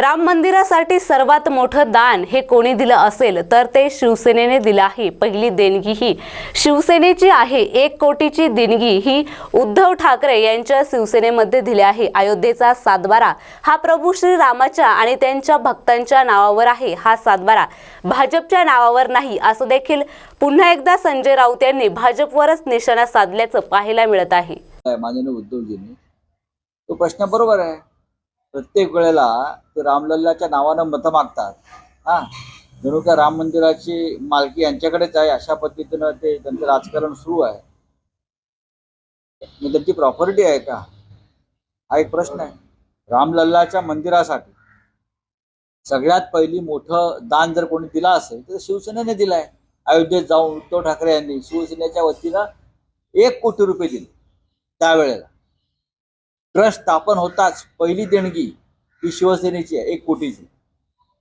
राम मंदिरासाठी सर्वात मोठं दान हे कोणी दिलं असेल तर ते शिवसेनेने दिलं आहे. पहिली देणगी ही शिवसेनेची आहे. एक कोटीची देणगी ही उद्धव ठाकरे यांच्या शिवसेनेमध्ये दिली आहे. अयोध्येचा सातबारा हा प्रभू श्री रामाच्या आणि त्यांच्या भक्तांच्या नावावर आहे. हा सातबारा भाजपच्या नावावर नाही असं देखील पुन्हा एकदा संजय राऊत यांनी भाजपवरच निशाणा साधल्याचं पाहायला मिळत आहे. माननीय उद्धवजींनी. तो प्रश्न बरोबर आहे. प्रत्येक वेळेला ते रामलल्लाच्या नावानं मतं मागतात. हा? जणू का राम मंदिराची मालकी यांच्याकडेच आहे अशा पद्धतीनं ते त्यांचं राजकारण सुरू आहे. मग त्यांची प्रॉपर्टी आहे का? हा एक प्रश्न आहे. रामलल्लाच्या मंदिरासाठी सगळ्यात पहिली मोठं दान जर कोणी दिलं असेल तर शिवसेनेने दिलं आहे अयोध्येत जाऊन उद्धव ठाकरे यांनी शिवसेनेच्या वतीनं एक कोटी रुपये दिले त्यावेळेला. ट्रस्ट स्थापन होताच पहिली देणगी ही शिवसेनेची आहे एक कोटीची.